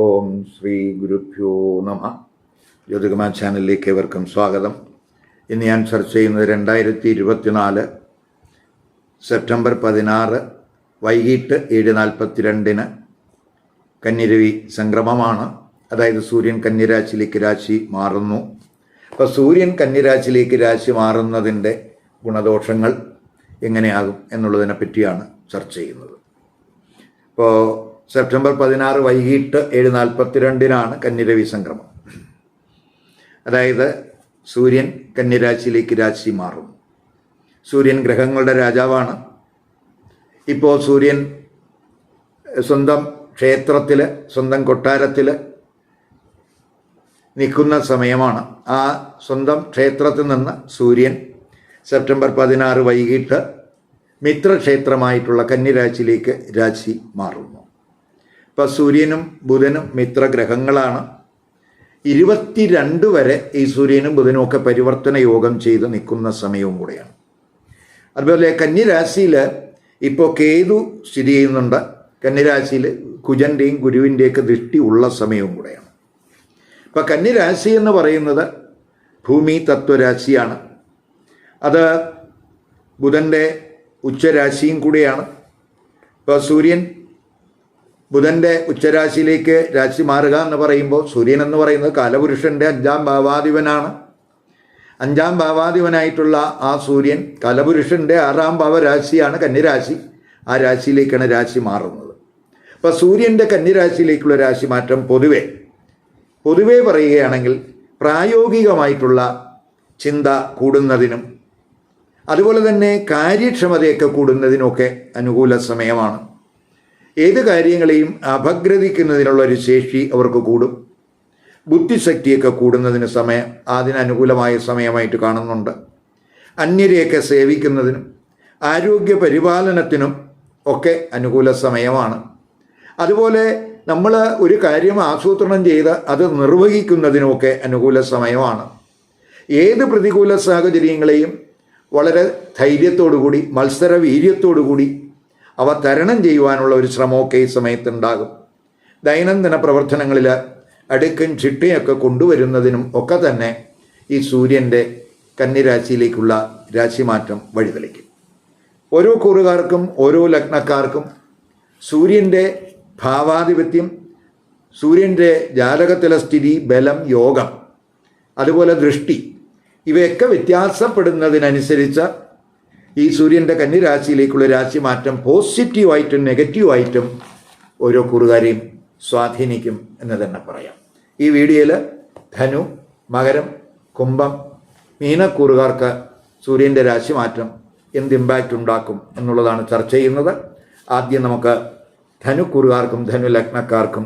ഓം ശ്രീ ഗുരുഭ്യോ നമ. ജ്യോതികുമാ ചാനലിലേക്ക് ഏവർക്കും സ്വാഗതം. ഇന്ന് ഞാൻ ചർച്ച ചെയ്യുന്നത് രണ്ടായിരത്തി ഇരുപത്തിനാല് സെപ്റ്റംബർ പതിനാറ് വൈകിട്ട് ഏഴ് നാൽപ്പത്തി രണ്ടിന് കന്നിരവി സംക്രമമാണ്. അതായത് സൂര്യൻ കന്നിരാശിയിലേക്ക് രാശി മാറുന്നു. അപ്പോൾ സൂര്യൻ കന്യരാശിയിലേക്ക് രാശി മാറുന്നതിന്റെ ഗുണദോഷങ്ങൾ എങ്ങനെയാകും എന്നുള്ളതിനെ പറ്റിയാണ് ചർച്ച ചെയ്യുന്നത്. ഇപ്പോൾ സെപ്റ്റംബർ പതിനാറ് വൈകിട്ട് ഏഴ് നാൽപ്പത്തിരണ്ടിനാണ് കന്നിരവി സംക്രമം. അതായത് സൂര്യൻ കന്യരാശിയിലേക്ക് രാശി മാറും. സൂര്യൻ ഗ്രഹങ്ങളുടെ രാജാവാണ്. ഇപ്പോൾ സൂര്യൻ സ്വന്തം ക്ഷേത്രത്തിൽ സ്വന്തം കൊട്ടാരത്തിൽ നിൽക്കുന്ന സമയമാണ്. ആ സ്വന്തം ക്ഷേത്രത്തിൽ നിന്ന് സൂര്യൻ സെപ്റ്റംബർ പതിനാറ് വൈകിട്ട് മിത്രക്ഷേത്രമായിട്ടുള്ള കന്യരാശിയിലേക്ക് രാശി മാറുന്നു. ഇപ്പം സൂര്യനും ബുധനും മിത്രഗ്രഹങ്ങളാണ്. ഇരുപത്തിരണ്ട് വരെ ഈ സൂര്യനും ബുധനും ഒക്കെ പരിവർത്തന യോഗം ചെയ്ത് നിൽക്കുന്ന സമയവും കൂടെയാണ്. അതുപോലെ കന്യരാശിയിൽ ഇപ്പോൾ കേതു സ്ഥിതി ചെയ്യുന്നുണ്ട്. കന്യരാശിയിൽ കുജന്റെയും ഗുരുവിന്റെയൊക്കെ ദൃഷ്ടി ഉള്ള സമയവും കൂടെയാണ്. ഇപ്പം കന്യരാശി എന്ന് പറയുന്നത് ഭൂമി തത്വരാശിയാണ്. അത് ബുധന്റെ ഉച്ചരാശിയും കൂടിയാണ്. ഇപ്പോൾ സൂര്യൻ ബുധന്റെ ഉച്ചരാശിയിലേക്ക് രാശി മാറുക എന്ന് പറയുമ്പോൾ സൂര്യൻ എന്ന് പറയുന്നത് കാലപുരുഷന്റെ അഞ്ചാം ഭാവാധിപനാണ്. അഞ്ചാം ഭാവാധിപനായിട്ടുള്ള ആ സൂര്യൻ കലപുരുഷന്റെ ആറാം ഭാവരാശിയാണ് കന്യരാശി ആ രാശിയിലേക്കാണ് രാശി മാറുന്നത്. അപ്പോൾ സൂര്യന്റെ കന്യരാശിയിലേക്കുള്ള രാശി മാറ്റം പൊതുവെ. പൊതുവെ പറയുകയാണെങ്കിൽ പ്രായോഗികമായിട്ടുള്ള ചിന്ത കൂടുന്നതിനും അതുപോലെ തന്നെ കാര്യക്ഷമതയൊക്കെ കൂടുന്നതിനൊക്കെ അനുകൂല സമയമാണ്. ഏത് കാര്യങ്ങളെയും അപഗ്രഥിക്കുന്നതിനുള്ള ഒരു ശേഷി അവർക്ക് കൂടും. ബുദ്ധിശക്തിയൊക്കെ കൂടുന്നതിന് സമയം അതിനനുകൂലമായ സമയമായിട്ട് കാണുന്നുണ്ട്. അന്യരെയൊക്കെ സേവിക്കുന്നതിനും ആരോഗ്യ പരിപാലനത്തിനും ഒക്കെ അനുകൂല സമയമാണ്. അതുപോലെ നമ്മൾ ഒരു കാര്യം ആസൂത്രണം ചെയ്ത് അത് നിർവഹിക്കുന്നതിനുമൊക്കെ അനുകൂല സമയമാണ്. ഏത് പ്രതികൂല സാഹചര്യങ്ങളെയും വളരെ ധൈര്യത്തോടു കൂടി മത്സര വീര്യത്തോടുകൂടി അവ തരണം ചെയ്യുവാനുള്ള ഒരു ശ്രമമൊക്കെ ഈ സമയത്തുണ്ടാകും ദൈനംദിന പ്രവർത്തനങ്ങളിൽ അടുക്കും ചിട്ടയൊക്കെ കൊണ്ടുവരുന്നതിനും ഒക്കെ തന്നെ ഈ സൂര്യന്റെ കന്നിരാശിയിലേക്കുള്ള രാശിമാറ്റം വഴിതെളിക്കും. ഓരോ കൂറുകാർക്കും ഓരോ ലഗ്നക്കാർക്കും സൂര്യന്റെ ഭാവാധിപത്യം സൂര്യന്റെ ജാതകത്തിലെ സ്ഥിതി ബലം യോഗം അതുപോലെ ദൃഷ്ടി ഇവയൊക്കെ വ്യത്യാസപ്പെടുന്നതിനനുസരിച്ച് ഈ സൂര്യന്റെ കന്നിരാശിയിലേക്കുള്ള രാശിമാറ്റം പോസിറ്റീവായിട്ടും നെഗറ്റീവായിട്ടും ഓരോ കൂറുകാരെയും സ്വാധീനിക്കും എന്ന് തന്നെ പറയാം. ഈ വീഡിയോയിൽ ധനു മകരം കുംഭം മീനക്കൂറുകാർക്ക് സൂര്യന്റെ രാശിമാറ്റം എന്ത് ഇമ്പാക്റ്റ് ഉണ്ടാക്കും എന്നുള്ളതാണ് ചർച്ച ചെയ്യുന്നത്. ആദ്യം നമുക്ക് ധനുക്കുറുകാർക്കും ധനു ലഗ്നക്കാർക്കും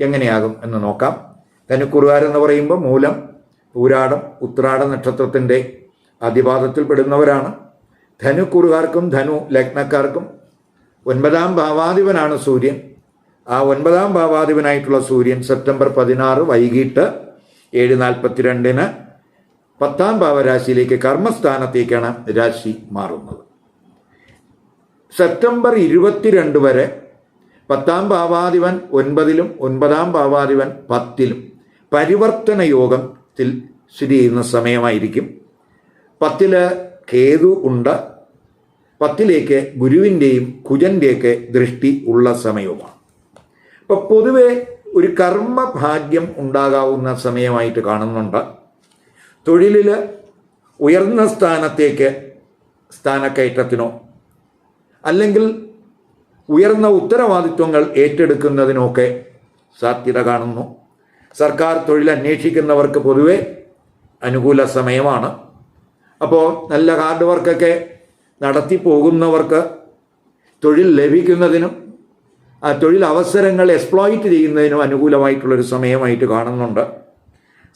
എങ്ങനെയാകും എന്ന് നോക്കാം. ധനുക്കുറുകാരെന്ന് പറയുമ്പോൾ മൂലം പൂരാടം ഉത്രാട നക്ഷത്രത്തിന്റെ അധിപാതത്തിൽപ്പെടുന്നവരാണ് ധനുക്കുറുകാർക്കും ധനു ലഗ്നക്കാർക്കും ഒൻപതാം ഭാവാധിപനാണ് സൂര്യൻ. ആ ഒൻപതാം ഭാവാധിപനായിട്ടുള്ള സൂര്യൻ സെപ്റ്റംബർ പതിനാറ് വൈകിട്ട് ഏഴ് നാൽപ്പത്തിരണ്ടിന് പത്താം ഭാവരാശിയിലേക്ക് കർമ്മസ്ഥാനത്തേക്കാണ് രാശി മാറുന്നത്. സെപ്റ്റംബർ ഇരുപത്തിരണ്ട് വരെ പത്താം ഭാവാധിപൻ ഒൻപതിലും ഒൻപതാം ഭാവാധിപൻ പത്തിലും പരിവർത്തന യോഗത്തിൽ സ്ഥിതി ചെയ്യുന്ന സമയമായിരിക്കും. പത്തിൽ കേതു ഉണ്ട് പത്തിലേക്ക് ഗുരുവിന്റെയും കുജന്റെയൊക്കെ ദൃഷ്ടി ഉള്ള സമയവുമാണ്. അപ്പോൾ പൊതുവെ ഒരു കർമ്മഭാഗ്യം ഉണ്ടാകാവുന്ന സമയമായിട്ട് കാണുന്നുണ്ട്. തൊഴിലിൽ ഉയർന്ന സ്ഥാനത്തേക്ക് സ്ഥാനക്കയറ്റത്തിനോ അല്ലെങ്കിൽ ഉയർന്ന ഉത്തരവാദിത്വങ്ങൾ ഏറ്റെടുക്കുന്നതിനൊക്കെ സാധ്യത കാണുന്നു. സർക്കാർ തൊഴിൽ അന്വേഷിക്കുന്നവർക്ക് പൊതുവെ അനുകൂല സമയമാണ്. അപ്പോൾ നല്ല ഹാർഡ് വർക്കൊക്കെ നടത്തി പോകുന്നവർക്ക് തൊഴിൽ ലഭിക്കുന്നതിനും ആ തൊഴിലവസരങ്ങൾ എക്സ്പ്ലോയിറ്റ് ചെയ്യുന്നതിനും അനുകൂലമായിട്ടുള്ളൊരു സമയമായിട്ട് കാണുന്നുണ്ട്.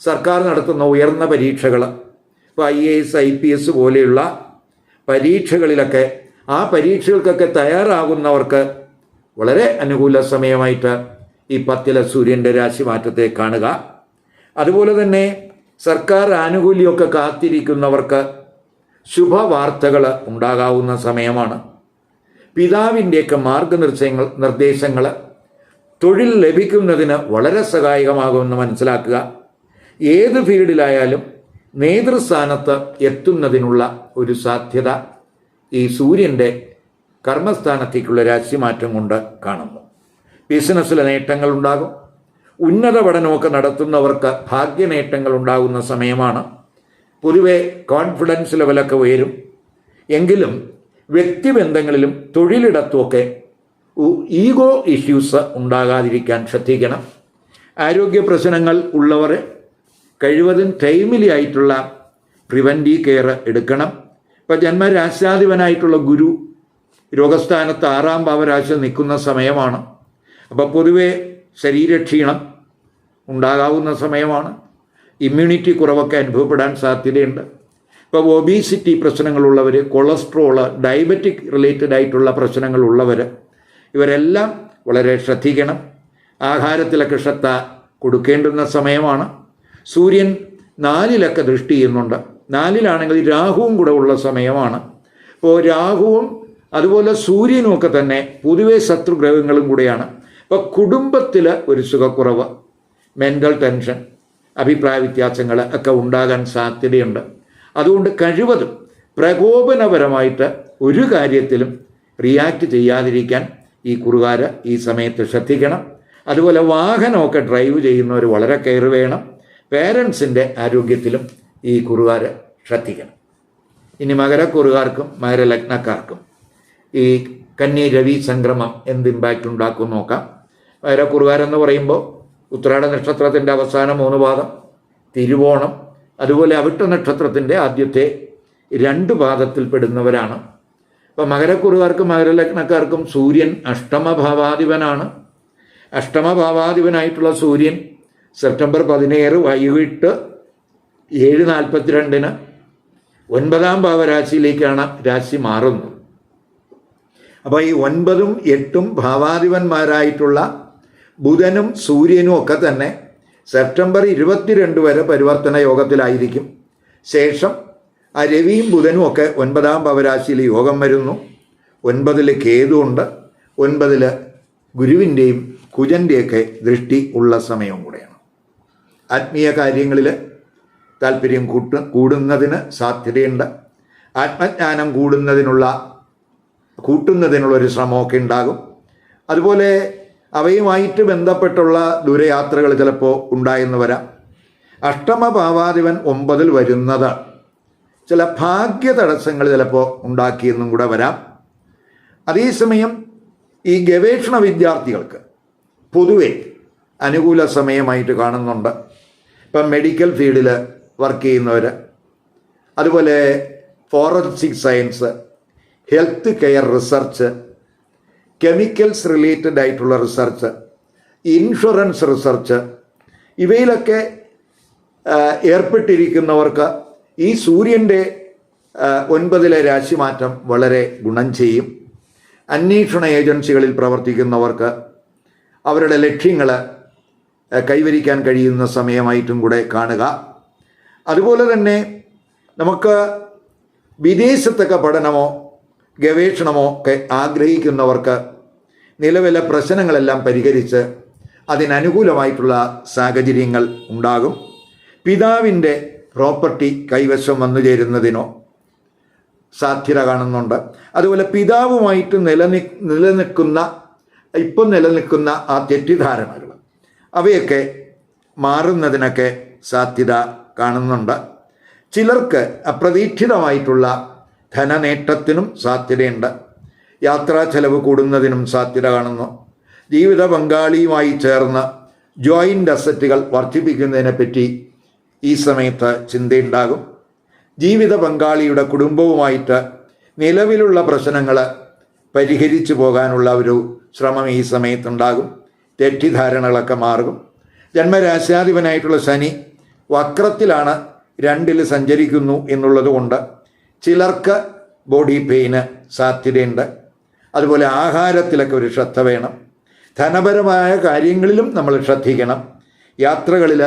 സർക്കാർ നടത്തുന്ന ഉയർന്ന പരീക്ഷകൾ ഇപ്പോൾ I A S I P S പോലെയുള്ള പരീക്ഷകളിലൊക്കെ ആ പരീക്ഷകൾക്കൊക്കെ തയ്യാറാകുന്നവർക്ക് വളരെ അനുകൂല സമയമായിട്ട് ഈ പത്തിലെ സൂര്യന്റെ രാശി മാറ്റത്തെ കാണുക. അതുപോലെ തന്നെ സർക്കാർ ആനുകൂല്യമൊക്കെ കാത്തിരിക്കുന്നവർക്ക് ശുഭവാർത്തകൾ ഉണ്ടാകാവുന്ന സമയമാണ്. പിതാവിന്റെയൊക്കെ മാർഗനിർദ്ദേശങ്ങൾ നിർദ്ദേശങ്ങൾ തൊഴിൽ ലഭിക്കുന്നതിന് വളരെ സഹായകമാകുമെന്ന് മനസ്സിലാക്കുക. ഏത് ഫീൽഡിലായാലും നേതൃസ്ഥാനത്ത് എത്തുന്നതിനുള്ള ഒരു സാധ്യത ഈ സൂര്യന്റെ കർമ്മസ്ഥാനത്തേക്കുള്ള രാശിമാറ്റം കൊണ്ട് കാണുന്നു. ബിസിനസ്സിലെ നേട്ടങ്ങൾ ഉണ്ടാകും ഉന്നത പഠനമൊക്കെ നടത്തുന്നവർക്ക് ഭാഗ്യനേട്ടങ്ങൾ ഉണ്ടാകുന്ന സമയമാണ്. പൊതുവെ കോൺഫിഡൻസ് ലെവലൊക്കെ ഉയരും. എങ്കിലും വ്യക്തിബന്ധങ്ങളിലും തൊഴിലിടത്തുമൊക്കെ ഈഗോ ഇഷ്യൂസ് ഉണ്ടാകാതിരിക്കാൻ ശ്രദ്ധിക്കണം. ആരോഗ്യ പ്രശ്നങ്ങൾ ഉള്ളവർ കഴിവതും ടൈമിലി ആയിട്ടുള്ള പ്രിവന്റീവ് കെയർ എടുക്കണം. ഇപ്പം ജന്മരാശാധിപനായിട്ടുള്ള ഗുരു രോഗസ്ഥാനത്ത് ആറാം ഭാവരാശി നിൽക്കുന്ന സമയമാണ്. അപ്പോൾ പൊതുവെ ശരീരക്ഷീണം ഉണ്ടാകാവുന്ന സമയമാണ്. ഇമ്മ്യൂണിറ്റി കുറവൊക്കെ അനുഭവപ്പെടാൻ സാധ്യതയുണ്ട്. ഇപ്പോൾ ഒബീസിറ്റി പ്രശ്നങ്ങളുള്ളവർ കൊളസ്ട്രോൾ ഡയബറ്റിക് റിലേറ്റഡ് ആയിട്ടുള്ള പ്രശ്നങ്ങളുള്ളവർ ഇവരെല്ലാം വളരെ ശ്രദ്ധിക്കണം. ആഹാരത്തിലൊക്കെ ശ്രദ്ധ കൊടുക്കേണ്ടുന്ന സമയമാണ്. സൂര്യൻ നാലിലൊക്കെ ദൃഷ്ടി ചെയ്യുന്നുണ്ട്. നാലിലാണെങ്കിൽ രാഹുവും കൂടെ ഉള്ള സമയമാണ്. അപ്പോൾ രാഹുവും അതുപോലെ സൂര്യനും ഒക്കെ തന്നെ പൊതുവേ ശത്രുഗ്രഹങ്ങളും കൂടെയാണ്. അപ്പോൾ കുടുംബത്തിൽ ഒരു സുഖക്കുറവ് മെന്റൽ ടെൻഷൻ അഭിപ്രായ വ്യത്യാസങ്ങൾ ഒക്കെ ഉണ്ടാകാൻ സാധ്യതയുണ്ട്. അതുകൊണ്ട് കഴിവതും പ്രകോപനപരമായിട്ട് ഒരു കാര്യത്തിലും റിയാക്ട് ചെയ്യാതിരിക്കാൻ ഈ കുറുകാർ ഈ സമയത്ത് ശ്രദ്ധിക്കണം. അതുപോലെ വാഹനമൊക്കെ ഡ്രൈവ് ചെയ്യുന്നവർ വളരെ കെയർ വേണം. പേരൻസിന്റെ ആരോഗ്യത്തിലും ഈ കുറുകാർ ശ്രദ്ധിക്കണം. ഇനി മകരക്കുറുകാർക്കും മകരലഗ്നക്കാർക്കും ഈ കന്നി രവി സംക്രമം എന്ത് ഇമ്പാക്റ്റ് ഉണ്ടാക്കും നോക്കാം. മകരക്കുറുകാരെന്ന് പറയുമ്പോൾ ഉത്രാട നക്ഷത്രത്തിന്റെ അവസാന മൂന്ന് പാദം തിരുവോണം അതുപോലെ അവിട്ട നക്ഷത്രത്തിന്റെ ആദ്യത്തെ രണ്ട് പാദത്തിൽ പെടുന്നവരാണ്. അപ്പോൾ മകരക്കുറുകാർക്കും മകരലഗ്നക്കാർക്കും സൂര്യൻ അഷ്ടമഭാവാധിപനാണ്. അഷ്ടമഭാവാധിപനായിട്ടുള്ള സൂര്യൻ സെപ്റ്റംബർ പതിനേഴ് വൈകിട്ട് ഏഴ് നാൽപ്പത്തിരണ്ടിന് ഒൻപതാം ഭാവരാശിയിലേക്കാണ് രാശി മാറുന്നത്. അപ്പോൾ ഈ ഒൻപതും എട്ടും ഭാവാധിപന്മാരായിട്ടുള്ള ബുധനും സൂര്യനും ഒക്കെ തന്നെ സെപ്റ്റംബർ ഇരുപത്തിരണ്ട് വരെ പരിവർത്തന യോഗത്തിലായിരിക്കും. ശേഷം ആ രവിയും ബുധനും ഒക്കെ ഒൻപതാം ഭവരാശിയിൽ യോഗം വരുന്നു. ഒൻപതിൽ കേതുണ്ട് ഒൻപതിൽ ഗുരുവിന്റെയും കുജന്റെയൊക്കെ ദൃഷ്ടി ഉള്ള സമയവും കൂടെയാണ്. ആത്മീയ കാര്യങ്ങളിൽ താല്പര്യം കൂട്ട കൂടുന്നതിന് സാധ്യതയുണ്ട്. ആത്മജ്ഞാനം കൂടുന്നതിനുള്ള കൂട്ടുന്നതിനുള്ള ഒരു ശ്രമമൊക്കെ ഉണ്ടാകും. അതുപോലെ അവയുമായിട്ട് ബന്ധപ്പെട്ടുള്ള ദൂരയാത്രകൾ ചിലപ്പോൾ ഉണ്ടായെന്ന് വരാം. അഷ്ടമഭാവാധിപൻ ഒമ്പതിൽ വരുന്നത്. ചില ഭാഗ്യ തടസ്സങ്ങൾ ചിലപ്പോൾ ഉണ്ടാക്കിയെന്നും കൂടെ വരാം. അതേസമയം ഈ ഗവേഷണ വിദ്യാർത്ഥികൾക്ക് പൊതുവെ അനുകൂല സമയമായിട്ട് കാണുന്നുണ്ട്. ഇപ്പം മെഡിക്കൽ ഫീൽഡിൽ വർക്ക് ചെയ്യുന്നവർ അതുപോലെ forensic science health care research chemicals related ആയിട്ടുള്ള റിസർച്ച് ഇൻഷുറൻസ് റിസർച്ച് ഇവയിലൊക്കെ ഏർപ്പെട്ടിരിക്കുന്നവർക്ക് ഈ സൂര്യന്റെ ഒൻപതിലെ രാശിമാറ്റം വളരെ ഗുണം ചെയ്യും. അന്വേഷണ ഏജൻസികളിൽ പ്രവർത്തിക്കുന്നവർക്ക് അവരുടെ ലക്ഷ്യങ്ങൾ കൈവരിക്കാൻ കഴിയുന്ന സമയമായിട്ടും കൂടെ കാണുക. അതുപോലെ തന്നെ നമുക്ക് വിദേശത്തൊക്കെ പഠനമോ ഗവേഷണമോ ഒക്കെ ആഗ്രഹിക്കുന്നവർക്ക് നിലവിലെ പ്രശ്നങ്ങളെല്ലാം പരിഹരിച്ച് അതിനനുകൂലമായിട്ടുള്ള സാഹചര്യങ്ങൾ ഉണ്ടാകും. പിതാവിന്റെ പ്രോപ്പർട്ടി കൈവശം വന്നു ചേരുന്നതിനോ സാധ്യത കാണുന്നുണ്ട്. അതുപോലെ പിതാവുമായിട്ട് നിലനി നിലനിൽക്കുന്ന ഇപ്പം നിലനിൽക്കുന്ന ആ തെറ്റിദ്ധാരണകൾ അവയൊക്കെ മാറുന്നതിനൊക്കെ സാധ്യത കാണുന്നുണ്ട്. ചിലർക്ക് അപ്രതീക്ഷിതമായിട്ടുള്ള ധനനേട്ടത്തിനും സാധ്യതയുണ്ട്. യാത്രാ ചെലവ് കൂടുന്നതിനും സാധ്യത കാണുന്നു. ജീവിത പങ്കാളിയുമായി ചേർന്ന് ജോയിന്റ് അസറ്റുകൾ വർദ്ധിപ്പിക്കുന്നതിനെപ്പറ്റി ഈ സമയത്ത് ചിന്തയുണ്ടാകും. ജീവിത പങ്കാളിയുടെ കുടുംബവുമായിട്ട് നിലവിലുള്ള പ്രശ്നങ്ങൾ പരിഹരിച്ചു പോകാനുള്ള ഒരു ശ്രമം ഈ സമയത്തുണ്ടാകും. തെറ്റിദ്ധാരണകളൊക്കെ മാറും. ജന്മരാശാധിപനായിട്ടുള്ള ശനി വക്രത്തിലാണ് രണ്ടിൽ സഞ്ചരിക്കുന്നു എന്നുള്ളതുകൊണ്ട് ചിലർക്ക് ബോഡി പെയിന് സാധ്യതയുണ്ട്. അതുപോലെ ആഹാരത്തിലൊക്കെ ഒരു ശ്രദ്ധ വേണം. ധനപരമായ കാര്യങ്ങളിലും നമ്മൾ ശ്രദ്ധിക്കണം. യാത്രകളിൽ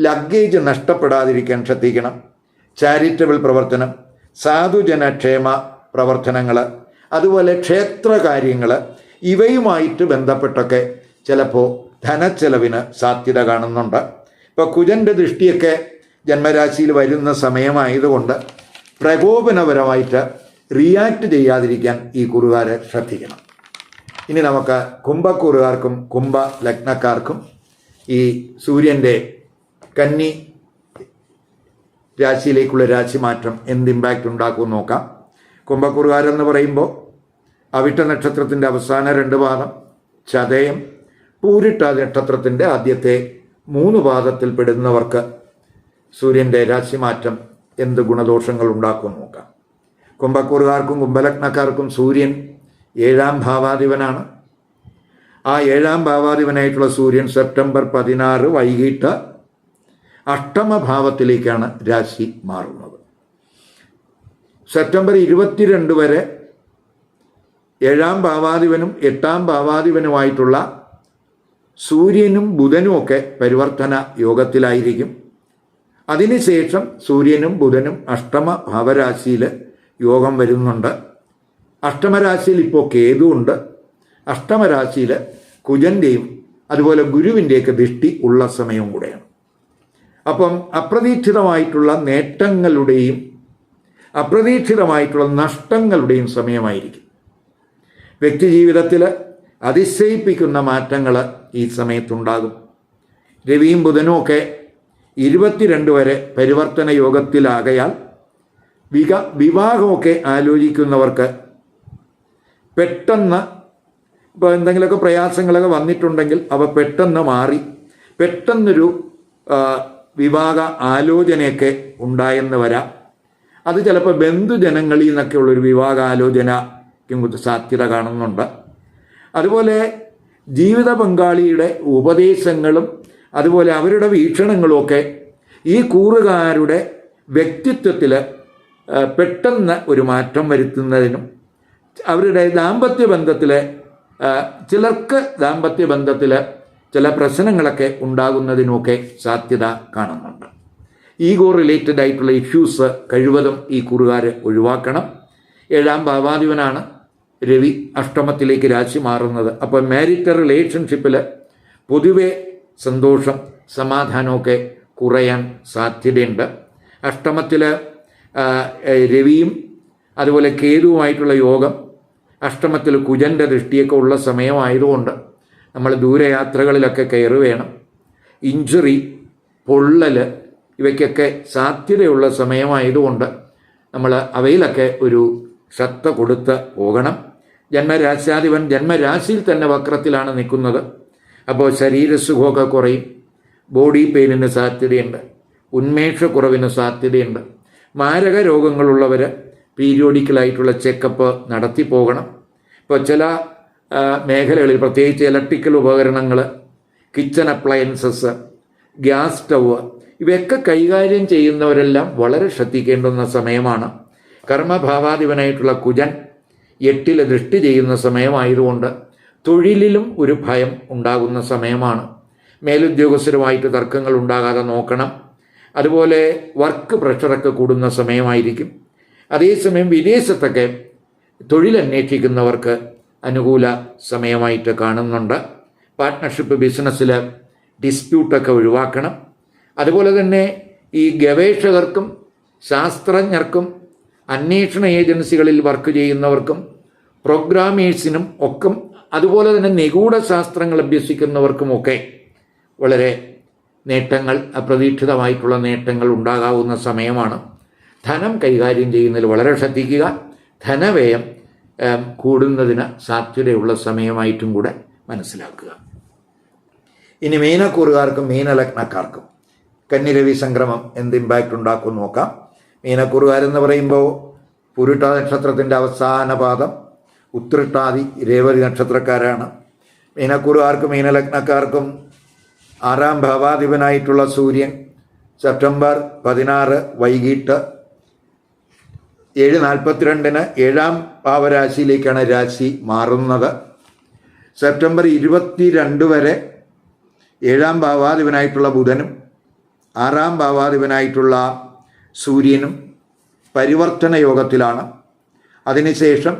ലഗേജ് നഷ്ടപ്പെടാതിരിക്കാൻ ശ്രദ്ധിക്കണം. ചാരിറ്റബിൾ പ്രവർത്തനം സാധുജനക്ഷേമ പ്രവർത്തനങ്ങൾ അതുപോലെ ക്ഷേത്ര കാര്യങ്ങൾ ഇവയുമായിട്ട് ബന്ധപ്പെട്ടൊക്കെ ചിലപ്പോൾ ധനച്ചെലവിന് സാധ്യത കാണുന്നുണ്ട്. ഇപ്പോൾ കുജന്റെ ദൃഷ്ടിയൊക്കെ ജന്മരാശിയിൽ വരുന്ന സമയമായതുകൊണ്ട് പ്രകോപനപരമായിട്ട് റിയാക്ട് ചെയ്യാതിരിക്കാൻ ഈ കുറുകാരെ ശ്രദ്ധിക്കണം. ഇനി നമുക്ക് കുംഭക്കൂറുകാർക്കും കുംഭ ലഗ്നക്കാർക്കും ഈ സൂര്യന്റെ കന്നി രാശിയിലേക്കുള്ള രാശിമാറ്റം എന്ത് ഇമ്പാക്റ്റ് ഉണ്ടാക്കുമെന്ന് നോക്കാം. കുംഭക്കൂറുകാരെന്ന് പറയുമ്പോൾ അവിട്ട നക്ഷത്രത്തിന്റെ അവസാന രണ്ട് പാദം ചതയം പൂരിട്ട നക്ഷത്രത്തിന്റെ ആദ്യത്തെ മൂന്ന് പാദത്തിൽ പെടുന്നവർക്ക് സൂര്യന്റെ രാശിമാറ്റം എന്ത് ഗുണദോഷങ്ങൾ ഉണ്ടാക്കുമെന്ന് നോക്കാം. കുംഭക്കൂറുകാർക്കും കുംഭലഗ്നക്കാർക്കും സൂര്യൻ ഏഴാം ഭാവാധിപനാണ്. ആ ഏഴാം ഭാവാധിപനായിട്ടുള്ള സൂര്യൻ സെപ്റ്റംബർ പതിനാറ് വൈകിട്ട് അഷ്ടമഭാവത്തിലേക്കാണ് രാശി മാറുന്നത്. സെപ്റ്റംബർ ഇരുപത്തിരണ്ട് വരെ ഏഴാം ഭാവാധിപനും എട്ടാം ഭാവാധിപനുമായിട്ടുള്ള സൂര്യനും ബുധനും ഒക്കെ പരിവർത്തന യോഗത്തിലായിരിക്കും. അതിനുശേഷം സൂര്യനും ബുധനും അഷ്ടമ ഭാവരാശിയിൽ യോഗം വരുന്നുണ്ട്. അഷ്ടമരാശിയിൽ ഇപ്പോൾ കേതുണ്ട് അഷ്ടമരാശിയിൽ കുജന്റെയും അതുപോലെ ഗുരുവിന്റെയൊക്കെ ദൃഷ്ടി ഉള്ള സമയവും കൂടെയാണ്. അപ്പം അപ്രതീക്ഷിതമായിട്ടുള്ള നേട്ടങ്ങളുടെയും അപ്രതീക്ഷിതമായിട്ടുള്ള നഷ്ടങ്ങളുടെയും സമയമായിരിക്കും. വ്യക്തി ജീവിതത്തിൽ അതിശയിപ്പിക്കുന്ന മാറ്റങ്ങൾ ഈ സമയത്തുണ്ടാകും. രവിയും ബുധനും ഒക്കെ ഇരുപത്തിരണ്ട് വരെ പരിവർത്തന യോഗത്തിലാകയാൽ വിക വിവാഹമൊക്കെ ആലോചിക്കുന്നവർക്ക് പെട്ടെന്ന് ഇപ്പോൾ എന്തെങ്കിലുമൊക്കെ പ്രയാസങ്ങളൊക്കെ വന്നിട്ടുണ്ടെങ്കിൽ അവ പെട്ടെന്ന് മാറി പെട്ടെന്നൊരു വിവാഹ ആലോചനയൊക്കെ ഉണ്ടായെന്ന് വരാം. അത് ചിലപ്പോൾ ബന്ധുജനങ്ങളിൽ നിന്നൊക്കെ ഉള്ളൊരു വിവാഹ ആലോചനയ്ക്കും സാധ്യത കാണുന്നുണ്ട്. അതുപോലെ ജീവിത പങ്കാളിയുടെ ഉപദേശങ്ങളും അതുപോലെ അവരുടെ വീക്ഷണങ്ങളുമൊക്കെ ഈ കൂറുകാരുടെ വ്യക്തിത്വത്തിൽ പെട്ടെന്ന് ഒരു മാറ്റം വരുത്തുന്നതിനും അവരുടെ ദാമ്പത്യ ബന്ധത്തിലെ ചിലർക്ക് ദാമ്പത്യ ബന്ധത്തിൽ ചില പ്രശ്നങ്ങളൊക്കെ ഉണ്ടാകുന്നതിനുമൊക്കെ സാധ്യത കാണുന്നുണ്ട്. ഈഗോ റിലേറ്റഡ് ആയിട്ടുള്ള ഇഷ്യൂസ് കഴിവതും ഈ കുറുകാർ ഒഴിവാക്കണം. ഏഴാം ഭാവാധിപനാണ്. രവി അഷ്ടമത്തിലേക്ക് രാശി മാറുന്നത്. അപ്പോൾ മാരിറ്റൽ റിലേഷൻഷിപ്പിൽ പൊതുവെ സന്തോഷം സമാധാനമൊക്കെ കുറയാൻ സാധ്യതയുണ്ട്. അഷ്ടമത്തിൽ രവിയും അതുപോലെ കേതുവുമായിട്ടുള്ള യോഗം അഷ്ടമത്തിൽ കുജന്റെ ദൃഷ്ടിയൊക്കെ ഉള്ള സമയമായതുകൊണ്ട് നമ്മൾ ദൂരയാത്രകളിലൊക്കെ കയറി വേണം ഇഞ്ചുറി പൊള്ളൽ ഇവയ്ക്കൊക്കെ സാധ്യതയുള്ള സമയമായതുകൊണ്ട് നമ്മൾ അവയിലൊക്കെ ഒരു ശ്രദ്ധ കൊടുത്ത് പോകണം. ജന്മരാശാധിപൻ ജന്മരാശിയിൽ തന്നെ വക്രത്തിലാണ് നിൽക്കുന്നത്. അപ്പോൾ ശരീരസുഖമൊക്കെ കുറയും. ബോഡി പെയിനിന് സാധ്യതയുണ്ട്. ഉന്മേഷക്കുറവിന് സാധ്യതയുണ്ട്. മാരക രോഗങ്ങളുള്ളവർ പീരിയോഡിക്കലായിട്ടുള്ള ചെക്കപ്പ് നടത്തി പോകണം. ഇപ്പോൾ ചില മേഖലകളിൽ പ്രത്യേകിച്ച് ഇലക്ട്രിക്കൽ ഉപകരണങ്ങൾ കിച്ചൺ അപ്ലയൻസസ് ഗ്യാസ് സ്റ്റവ് ഇവയൊക്കെ കൈകാര്യം ചെയ്യുന്നവരെല്ലാം വളരെ ശ്രദ്ധിക്കേണ്ടുന്ന സമയമാണ്. കർമ്മഭാവാധിപനായിട്ടുള്ള കുജൻ എട്ടിൽ ദൃഷ്ടി ചെയ്യുന്ന സമയമായതുകൊണ്ട് തൊഴിലിലും ഒരു ഭയം ഉണ്ടാകുന്ന സമയമാണ്. മേലുദ്യോഗസ്ഥരുമായിട്ട് തർക്കങ്ങൾ ഉണ്ടാകാതെ നോക്കണം. അതുപോലെ വർക്ക് പ്രഷറൊക്കെ കൂടുന്ന സമയമായിരിക്കും. അതേസമയം വിദേശത്തൊക്കെ തൊഴിലന്വേഷിക്കുന്നവർക്ക് അനുകൂല സമയമായിട്ട് കാണുന്നുണ്ട്. പാർട്ട്ണർഷിപ്പ് ബിസിനസ്സിൽ ഡിസ്പ്യൂട്ടൊക്കെ ഒഴിവാക്കണം. അതുപോലെ തന്നെ ഈ ഗവേഷകർക്കും ശാസ്ത്രജ്ഞർക്കും അന്വേഷണ ഏജൻസികളിൽ വർക്ക് ചെയ്യുന്നവർക്കും പ്രോഗ്രാമേഴ്സിനും ഒക്കെ അതുപോലെ തന്നെ നിഗൂഢ ശാസ്ത്രങ്ങൾ അഭ്യസിക്കുന്നവർക്കുമൊക്കെ വളരെ നേട്ടങ്ങൾ അപ്രതീക്ഷിതമായിട്ടുള്ള നേട്ടങ്ങൾ ഉണ്ടാകാവുന്ന സമയമാണ്. ധനം കൈകാര്യം ചെയ്യുന്നതിൽ വളരെ ശ്രദ്ധിക്കുക. ധനവ്യയം കൂടുന്നതിന് സാധ്യതയുള്ള സമയമായിട്ടും കൂടെ മനസ്സിലാക്കുക. ഇനി മീനക്കൂറുകാർക്കും മീനലഗ്നക്കാർക്കും കന്നിരവി സംക്രമം എന്ത് ഇമ്പാക്റ്റ് ഉണ്ടാക്കും നോക്കാം. മീനക്കൂറുകാരെന്ന് പറയുമ്പോൾ പുരുട്ട നക്ഷത്രത്തിന്റെ അവസാന പാദം ഉത്രട്ടാതി രേവതി നക്ഷത്രക്കാരാണ്. മീനക്കൂറുകാർക്കും മീനലഗ്നക്കാർക്കും ആറാം ഭാവാധിപനായിട്ടുള്ള സൂര്യൻ സെപ്റ്റംബർ പതിനാറ് വൈകിട്ട് ഏഴ് നാൽപ്പത്തിരണ്ടിന് ഏഴാം ഭാവരാശിയിലേക്കാണ് രാശി മാറുന്നത്. സെപ്റ്റംബർ ഇരുപത്തിരണ്ട് വരെ ഏഴാം ഭാവാധിപനായിട്ടുള്ള ബുധനും ആറാം ഭാവാധിപനായിട്ടുള്ള സൂര്യനും പരിവർത്തന യോഗത്തിലാണ്. അതിനുശേഷം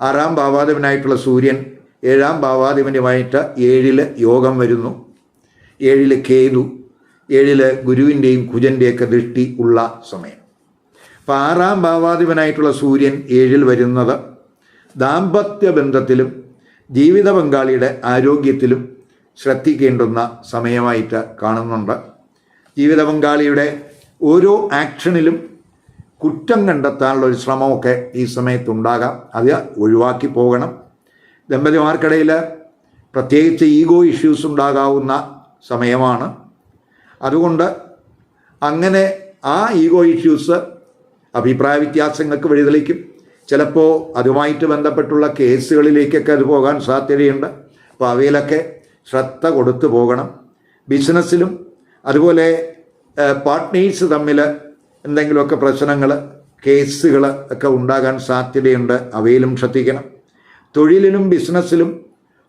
ആറാം ഭാവാധിപനായിട്ടുള്ള സൂര്യൻ ഏഴാം ഭാവാധിപനുമായിട്ട് ഏഴിൽ യോഗം വരുന്നു. ഏഴിൽ കേതു ഏഴിൽ ഗുരുവിന്റെയും കുജന്റെയൊക്കെ ദൃഷ്ടി ഉള്ള സമയം. അപ്പം ആറാം ഭാവാധിപനായിട്ടുള്ള സൂര്യൻ ഏഴിൽ വരുന്നത് ദാമ്പത്യ ബന്ധത്തിലും ജീവിത പങ്കാളിയുടെ ആരോഗ്യത്തിലും ശ്രദ്ധിക്കേണ്ടുന്ന സമയമായിട്ട് കാണുന്നുണ്ട്. ജീവിത പങ്കാളിയുടെ ഓരോ ആക്ഷനിലും കുറ്റം കണ്ടെത്താനുള്ള ഒരു ശ്രമമൊക്കെ ഈ സമയത്തുണ്ടാകാം. അത് ഒഴിവാക്കി പോകണം. ദമ്പതിമാർക്കിടയിൽ പ്രത്യേകിച്ച് ഈഗോ ഇഷ്യൂസ് ഉണ്ടാകാവുന്ന സമയമാണ്. അതുകൊണ്ട് അങ്ങനെ ആ ഈഗോ ഇഷ്യൂസ് അഭിപ്രായ വ്യത്യാസങ്ങൾക്ക് വഴിതെളിക്കും. ചിലപ്പോൾ അതുമായിട്ട് ബന്ധപ്പെട്ടുള്ള കേസുകളിലേക്കൊക്കെ അത് പോകാൻ സാധ്യതയുണ്ട്. അപ്പോൾ അവയിലൊക്കെ ശ്രദ്ധ കൊടുത്തു പോകണം. ബിസിനസ്സിലും അതുപോലെ പാർട്ട്നേഴ്സ് തമ്മിൽ എന്തെങ്കിലുമൊക്കെ പ്രശ്നങ്ങൾ കേസുകൾ ഒക്കെ ഉണ്ടാകാൻ സാധ്യതയുണ്ട്. അവയിലും ശ്രദ്ധിക്കണം. തൊഴിലിലും ബിസിനസ്സിലും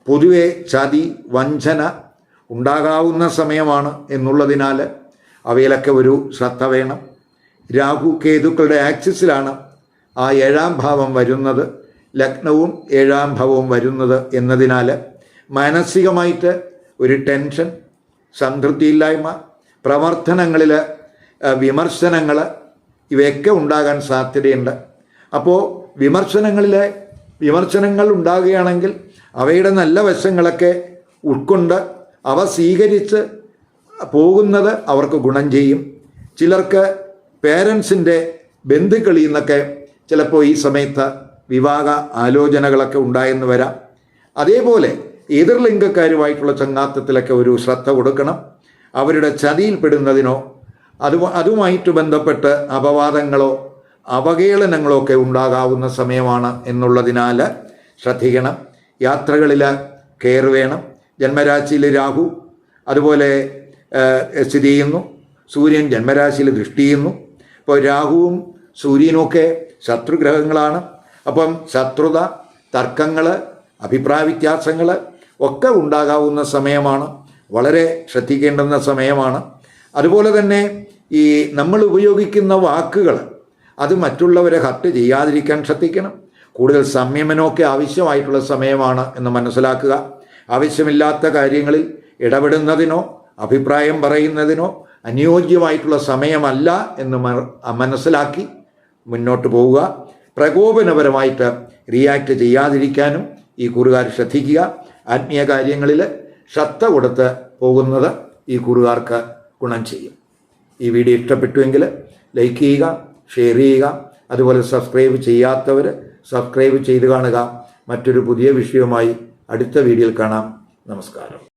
പൊതുവെ ചതി വഞ്ചന ഉണ്ടാകാവുന്ന സമയമാണ് എന്നുള്ളതിനാൽ അവയിലൊക്കെ ഒരു ശ്രദ്ധ വേണം. രാഹു കേതുക്കളുടെ ആക്സിസിലാണ് ആ ഏഴാം ഭാവം വരുന്നത് ലഗ്നവും ഏഴാം ഭാവവും വരുന്നത് എന്നതിനാൽ മാനസികമായിട്ട് ഒരു ടെൻഷൻ സംതൃപ്തിയില്ലായ്മ പ്രവർത്തനങ്ങളിൽ വിമർശനങ്ങൾ ഇവയൊക്കെ ഉണ്ടാകാൻ സാധ്യതയുണ്ട്. അപ്പോൾ വിമർശനങ്ങളിലെ വിമർശനങ്ങൾ ഉണ്ടാകുകയാണെങ്കിൽ അവയുടെ നല്ല വശങ്ങളൊക്കെ ഉൾക്കൊണ്ട് അവ സ്വീകരിച്ച് പോകുന്നത് അവർക്ക് ഗുണം ചെയ്യും. ചിലർക്ക് പേരൻസിന്റെ ബന്ധുക്കളിൽ നിന്നൊക്കെ ചിലപ്പോൾ ഈ സമയത്ത് വിവാഹ ആലോചനകളൊക്കെ ഉണ്ടായെന്ന് വരാം. അതേപോലെ എതിർലിംഗക്കാരുമായിട്ടുള്ള ചങ്ങാത്തത്തിലൊക്കെ ഒരു ശ്രദ്ധ കൊടുക്കണം. അവരുടെ ചതിയിൽപ്പെടുന്നതിനോ അത് അതുമായിട്ട് ബന്ധപ്പെട്ട് അപവാദങ്ങളോ അവഹേളനങ്ങളോ ഒക്കെ ഉണ്ടാകാവുന്ന സമയമാണ് എന്നുള്ളതിനാൽ ശ്രദ്ധിക്കണം. യാത്രകളിൽ കെയർ വേണം ജന്മരാശിയിൽ രാഹു അതുപോലെ സ്ഥിതി ചെയ്യുന്നു. സൂര്യൻ ജന്മരാശിയിൽ ദൃഷ്ടി ചെയ്യുന്നു. അപ്പോൾ രാഹുവും സൂര്യനുമൊക്കെ ശത്രുഗ്രഹങ്ങളാണ് അപ്പം ശത്രുത തർക്കങ്ങൾ അഭിപ്രായ വ്യത്യാസങ്ങൾ ഒക്കെ ഉണ്ടാകാവുന്ന സമയമാണ്. വളരെ ശ്രദ്ധിക്കേണ്ടുന്ന സമയമാണ്. അതുപോലെ തന്നെ ഈ നമ്മൾ ഉപയോഗിക്കുന്ന വാക്കുകൾ അത് മറ്റുള്ളവരെ ഹർട്ട് ചെയ്യാതിരിക്കാൻ ശ്രദ്ധിക്കണം. കൂടുതൽ സംയമനമൊക്കെ ആവശ്യമായിട്ടുള്ള സമയമാണ് എന്ന് മനസ്സിലാക്കുക. ആവശ്യമില്ലാത്ത കാര്യങ്ങളിൽ ഇടപെടുന്നതിനോ അഭിപ്രായം പറയുന്നതിനോ അനുയോജ്യമായിട്ടുള്ള സമയമല്ല എന്ന് മനസ്സിലാക്കി മുന്നോട്ട് പോവുക. പ്രകോപനപരമായിട്ട് റിയാക്ട് ചെയ്യാതിരിക്കാനും ഈ കുറുകാർ ശ്രദ്ധിക്കുക. ആത്മീയ കാര്യങ്ങളിൽ ശ്രദ്ധ കൊടുത്ത് പോകുന്നത് ഈ കുറുകാർക്ക് ഗുണം ചെയ്യും. ഈ വീഡിയോ ഇഷ്ടപ്പെട്ടുവെങ്കിൽ ലൈക്ക് ചെയ്യുക ഷെയർ ചെയ്യുക അതുപോലെ സബ്സ്ക്രൈബ് ചെയ്യാത്തവർ സബ്സ്ക്രൈബ് ചെയ്ത് കാണുക. മറ്റൊരു പുതിയ വിഷയവുമായി അടുത്ത വീഡിയോയിൽ കാണാം. നമസ്കാരം.